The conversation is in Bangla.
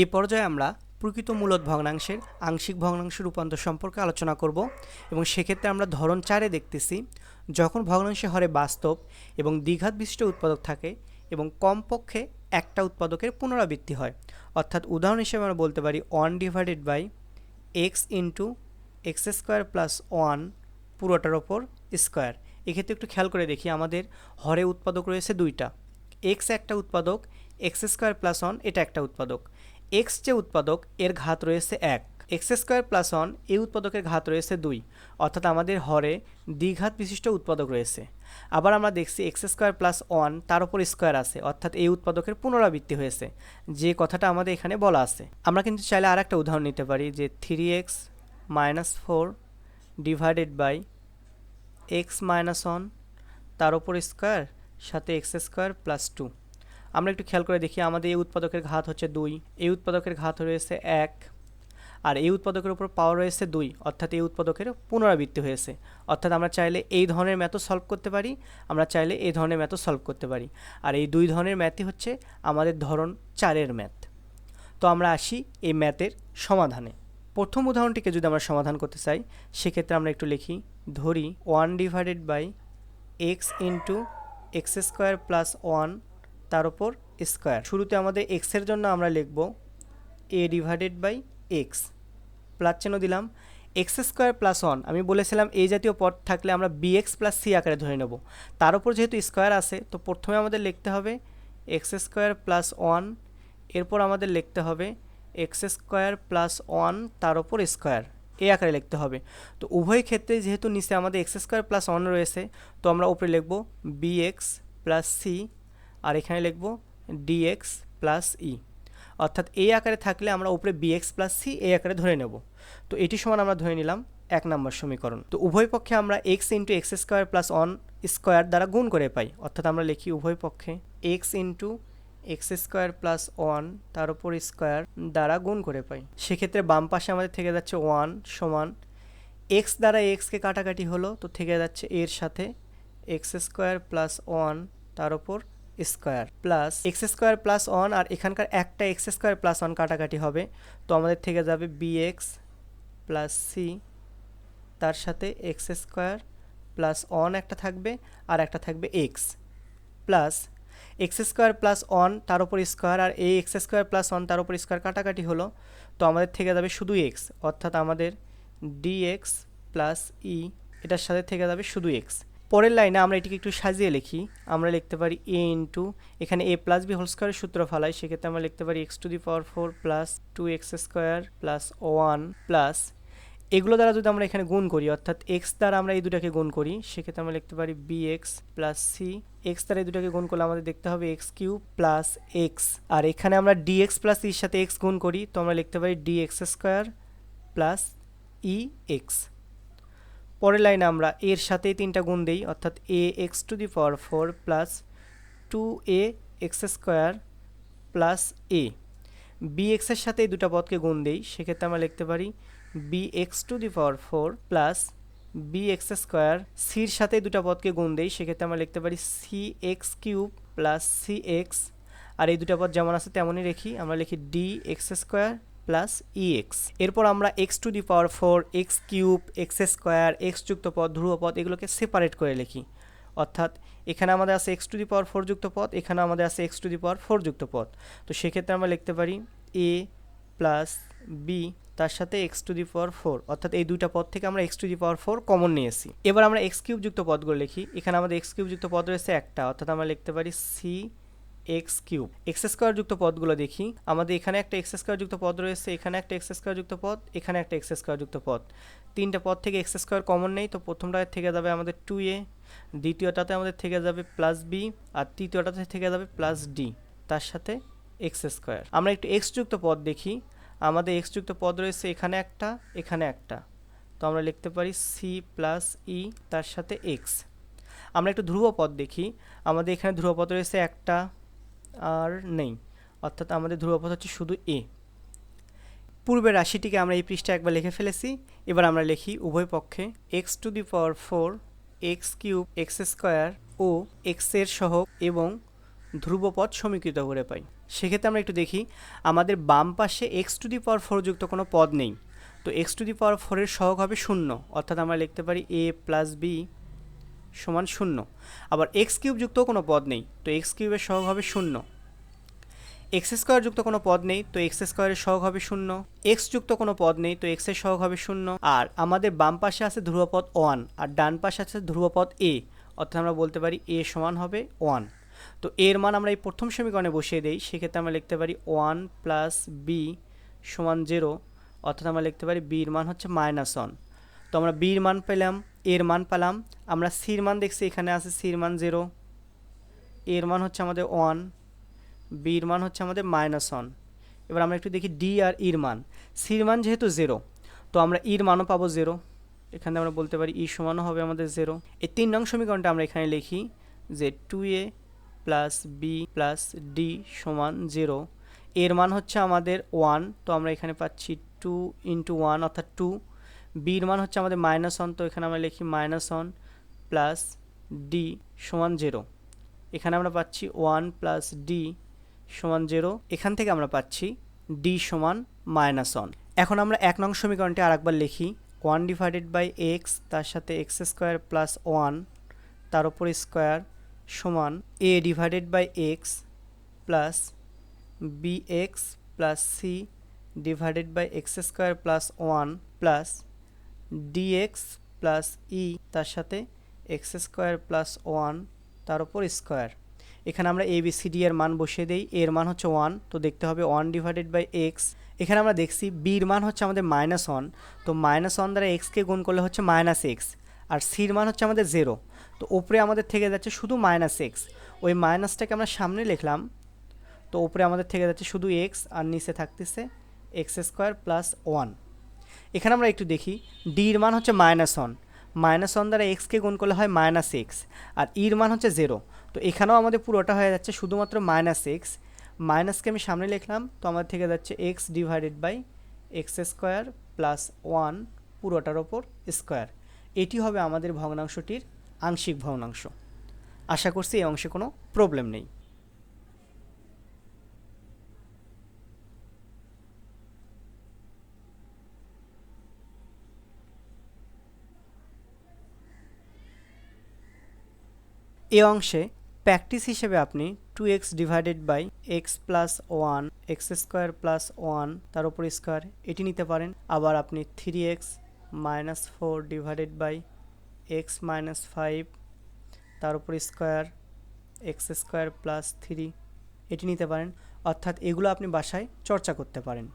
এই পর্যায়ে আমরা প্রকৃত মূলত ভগ্নাংশের আংশিক ভগ্নাংশ রূপান্তর সম্পর্কে আলোচনা করব এবং সেক্ষেত্রে আমরা ধরন চারে দেখতেছি, যখন ভগ্নাংশে হরে বাস্তব এবং দ্বিঘাত বিশিষ্ট উৎপাদক থাকে এবং কমপক্ষে একটা উৎপাদকের পুনরাবৃত্তি হয়। অর্থাৎ উদাহরণ হিসেবে আমরা বলতে পারি one divided by x into x square plus one পুরোটার ওপর স্কোয়ার এক্ষেত্রে একটু খেয়াল করে দেখি, আমাদের হরে উৎপাদক রয়েছে দুইটা এক্স একটা উৎপাদক এক্স স্কোয়ার প্লাস ওয়ান এটা একটা উৎপাদক। এক্স যে উৎপাদক, এর ঘাত রয়েছে এক। এক্স স্কোয়ার প্লাস ওয়ান এই উৎপাদকের ঘাত রয়েছে দুই। অর্থাৎ আমাদের হরে দ্বিঘাত বিশিষ্ট উৎপাদক রয়েছে। আবার আমরা দেখছি এক্স স্কোয়ার প্লাস ওয়ান তার উপর স্কোয়ার আছে। অর্থাৎ এই উৎপাদকের পুনরাবৃত্তি হয়েছে। যে কথাটা আমাদের এখানে বলা আছে। আমরা কিন্তু চাইলে আর একটা উদাহরণ নিতে পারি যে three x minus four divided by x minus one তার উপর স্কোয়ার সাথে এক্স স্কোয়ার প্লাস টু আমরা একটু খেয়াল করে দেখি, আমাদের এই উৎপাদকের ঘাত হচ্ছে দুই, এই উৎপাদকের ঘাত রয়েছে এক, আর এই উৎপাদকের উপর পাওয়ার রয়েছে দুই, অর্থাৎ এই উৎপাদকের পুনরাবৃত্তি হয়েছে। অর্থাৎ আমরা চাইলে এই ধরনের ম্যাথও সলভ করতে পারি, আমরা চাইলে এই ধরনের ম্যাথও সলভ করতে পারি। আর এই দুই ধরনের ম্যাথই হচ্ছে আমাদের ধরন চারের ম্যাথ তো আমরা আসি এই ম্যাথের সমাধানে। প্রথম উদাহরণটিকে যদি আমরা সমাধান করতে চাই, সেক্ষেত্রে আমরা একটু লিখি, ধরি one divided by x into x square plus one তার উপর স্কোয়ার। শুরুতে আমাদের এক্সের জন্য আমরা লিখব a divided by x plus চিহ্ন দিলাম। X square plus one. আমি বলেছিলাম এই জাতীয় পদ থাকলে আমরা বিএক্স প্লাস সি আকারে ধরে নেব। তার উপর যেহেতু স্কোয়ার আছে, তো প্রথমে আমাদের লিখতে হবে এক্স স্কোয়ার প্লাস ওয়ান। এরপর আমাদের লিখতে হবে এক্স স্কোয়ার প্লাস ওয়ান তার উপর স্কোয়ার। এই আকারে লিখতে হবে। তো উভয় ক্ষেত্রে যেহেতু নিচে আমাদের এক্স স্কোয়ার প্লাস ওয়ান রয়েছে, তো আমরা উপরে লিখব বিএক্স প্লাস সি আর এখানে লিখব ডিএক্স প্লাস ই অর্থাৎ এই আকারে থাকলে আমরা উপরে বিএক্স প্লাস সি এই আকারে ধরে নেব। তো এটি সমান আমরা ধরে নিলাম এক নম্বর সমীকরণ। তো উভয় পক্ষে আমরা x into x square plus one square দ্বারা গুণ করে পাই। অর্থাৎ আমরা লিখি উভয় পক্ষে x into x square plus one তার উপর স্কোয়ার দ্বারা গুণ করে পাই। সেক্ষেত্রে বাম পাশে আমাদের থেকে যাচ্ছে ওয়ান সমান এক্স দ্বারা এক্সকে কাটাকাটি হলো, তো থেকে যাচ্ছে এর সাথে এক্স স্কোয়ার প্লাস ওয়ান তার উপর square plus x square plus one আর এখানকার একটা এক্স স্কোয়ার প্লাস ওয়ান কাটাকাটি হবে। তো আমাদের থেকে যাবে বিএক্স প্লাস সি, তার সাথে এক্স স্কোয়ার প্লাস ওয়ান একটা থাকবে আর একটা থাকবে x plus x square plus one তার উপর স্কোয়ার আর এই এক্স স্কোয়ার প্লাস ওয়ান তার উপর স্কোয়ার কাটাকাটি হলো। তো আমাদের থেকে যাবে শুধু এক্স, অর্থাৎ আমাদের ডিএক্স প্লাস ই, এটার সাথে থেকে যাবে শুধু এক্স। পরের লাইনে আমরা এটিকে একটু সাজিয়ে লিখি। আমরা লিখতে পারি এ ইন্টু এখানে এ প্লাস বি হোল স্কোয়ারের সূত্র ফালাই, সেক্ষেত্রে আমরা লিখতে পারি x to the power four plus two x square plus one plus এগুলো দ্বারা যদি আমরা এখানে গুণ করি, অর্থাৎ এক্স দ্বারা আমরা এই দুটাকে গুণ করি, সেক্ষেত্রে আমরা লিখতে পারি b x plus c x দ্বারা এই দুটাকে গুণ করলে আমাদের দেখতে হবে এক্স কিউব প্লাস এক্স আর এখানে আমরা ডি এক্স প্লাস ইর সাথে এক্স গুণ করি, তো আমরা লিখতে পারি d x square plus e x পরের লাইনে আমরা এর সাথে তিনটা গুণ দিই, অর্থাৎ a x to the power four plus two a x square plus a b এক্সের সাথে এই দুটা পদকে গুণ দিই, সেক্ষেত্রে আমরা লিখতে পারি B X to the power four plus B X square সির সাথে দুটা পদকে গুণ দেই, সেক্ষেত্রে আমরা লিখতে পারি c x cube plus c x আর এই দুটা পদ যেমন আছে তেমনই রেখি, আমরা লিখি d x square plus e x এরপর আমরা x to the power four x cube x square x যুক্ত পদ, ধ্রুব পদ, এগুলোকে সেপারেট করে লিখি। অর্থাৎ এখানে আমাদের আছে x to the power four যুক্ত পদ, এখানে আমাদের আছে x to the power four যুক্ত পদ। তো সেক্ষেত্রে আমরা লিখতে পারি এ প্লাস বি তার সাথে x to the power four অর্থাৎ এই দুইটা পদ থেকে আমরা x to the power four common নিয়েছি। এবার আমরা এক্স কিউব যুক্ত পদগুলো লিখি। এখানে আমাদের এক্স কিউব যুক্ত পদ রয়েছে একটা। অর্থাৎ আমরা লিখতে পারি c x cube. X square যুক্ত পদগুলো দেখি। আমাদের এখানে একটা এক্স স্কোয়ার যুক্ত পদ রয়েছে, এখানে একটা এক্স স্কোয়ার যুক্ত পদ, এখানে একটা এক্স স্কোয়ার যুক্ত পদ। তিনটা পদ থেকে এক্স স্কোয়ার কমন নেই, তো প্রথমটায় থেকে যাবে আমাদের টু এ, দ্বিতীয়টাতে আমাদের থেকে যাবে প্লাস বি, আর তৃতীয়টাতে থেকে যাবে প্লাস ডি, তার সাথে এক্স স্কোয়ার। আমরা একটু এক্স যুক্ত পদ দেখি। আমাদের এক্স যুক্ত পদ রয়েছে এখানে একটা এখানে একটা। তো আমরা লিখতে পারি সি প্লাস ই, তার সাথে এক্স। আমরা একটু ধ্রুব পদ দেখি। আমাদের এখানে ধ্রুব পদ রয়েছে একটা আর নেই। অর্থাৎ আমাদের ধ্রুবপথ হচ্ছে শুধু এ। পূর্বের রাশিটিকে আমরা এই পৃষ্ঠায় একবার লিখে ফেলেছি। এবার আমরা লিখি উভয় পক্ষে x to the power four x cube x square ও এক্সের সহগ এবং ধ্রুবপদ সমীকৃত করে পাই। সেক্ষেত্রে আমরা একটু দেখি, আমাদের বাম পাশে x to the power four যুক্ত কোনো পদ নেই। তো এক্স টু দি পাওয়ার ফোরের সহগ হবে শূন্য। অর্থাৎ আমরা লিখতে পারি এ প্লাস বি সমান শূন্য। আবার এক্স কিউব যুক্ত কোনো পদ নেই, তো এক্স কিউবের সহগ হবে শূন্য। এক্স স্কোয়ার যুক্ত কোনো পদ নেই, তো এক্স স্কোয়ারের সহগ হবে শূন্য। এক্স যুক্ত কোনো পদ নেই, তো এক্সের সহগ হবে শূন্য। আর আমাদের বাম পাশে আছে ধ্রুবপদ ওয়ান আর ডান পাশে আছে ধ্রুবপদ এ অর্থাৎ আমরা বলতে পারি এ সমান হবে ওয়ান তো এর মান আমরা এই প্রথম সমীকরণে বসিয়ে দিই, সেক্ষেত্রে আমরা লিখতে পারি ওয়ান প্লাস বি সমান জিরো অর্থাৎ আমরা লিখতে পারি বির মান হচ্ছে মাইনাস ওয়ান তো আমরা বির মান পেলাম এর মান পেলাম। আমরা সির মান দেখছি, এখানে আছে সির মান জিরো। এর মান হচ্ছে আমাদের ওয়ান বির মান হচ্ছে আমাদের মাইনাস ওয়ান। এবার আমরা একটু দেখি ডি আর ইর মান সির মান যেহেতু জিরো, তো আমরা ইর মানও পাবো জিরো। এখানে আমরা বলতে পারি ই সমানও হবে আমাদের জিরো। এই তিন নং সমীকরণটা আমরা এখানে লিখি যে two a plus b plus d সমান জিরো। এর মান হচ্ছে আমাদের ওয়ান, তো আমরা এখানে পাচ্ছি টু ইন্টু ওয়ান, অর্থাৎ টু। বির মান হচ্ছে আমাদের মাইনাস ওয়ান তো এখানে আমরা লিখি মাইনাস ওয়ান প্লাস ডি সমান জিরো এখানে আমরা পাচ্ছি ওয়ান প্লাস ডি সমান জিরো এখান থেকে আমরা পাচ্ছি ডি সমান মাইনাস ওয়ান এখন আমরা এক নং সমীকরণটি আরেকবার লিখি। ওয়ান ডিভাইডেড বাই এক্স তার সাথে এক্স স্কোয়ার প্লাস ওয়ান তার উপর স্কোয়ার সমান a divided by x plus b x plus c divided by x square plus one plus d x plus e তার সাথে এক্স স্কোয়ার প্লাস ওয়ান তার উপর স্কোয়ার এখানে আমরা এ বি এর মান বসিয়ে দিই। এর মান হচ্ছে ওয়ান তো দেখতে হবে ওয়ান ডিভাইডেড বাই এক্স এখানে আমরা দেখছি বির মান হচ্ছে আমাদের মাইনাস ওয়ান তো মাইনাস ওয়ান দ্বারা এক্সকে গুণ করলে হচ্ছে মাইনাস এক্স আর সির মান হচ্ছে আমাদের জিরো তো ওপরে আমাদের থেকে যাচ্ছে শুধু মাইনাস এক্স ওই মাইনাসটাকে আমরা সামনে লিখলাম, তো ওপরে আমাদের থেকে যাচ্ছে শুধু এক্স আর নিচে থাকতেছে এক্স স্কোয়ার প্লাস ওয়ান এখানে আমরা একটু দেখি। ডির মান হচ্ছে মাইনাস ওয়ান মাইনাস ওয়ান দ্বারা এক্সকে গুণ করলে হয় মাইনাস এক্স আর ইর মান হচ্ছে জিরো তো এখানেও আমাদের পুরোটা হয়ে যাচ্ছে শুধুমাত্র মাইনাস এক্স মাইনাসকে আমি সামনে লিখলাম, তো আমাদের থেকে যাচ্ছে x divided by x square plus one পুরোটার ওপর স্কোয়ার এটি হবে আমাদের ভগ্নাংশটির আংশিক ভগ্নাংশ। আশা করছি এই অংশে কোনো প্রবলেম নেই। এ অংশে প্র্যাকটিস হিসেবে আপনি two x divided by x plus one x square plus one তার উপর স্কোয়ার এটি নিতে পারেন। আবার আপনি three x minus four divided by x minus five তার উপর square x square plus three এটি নিতে পারেন। অর্থাৎ এগুলো আপনি বাসায় চর্চা করতে পারেন।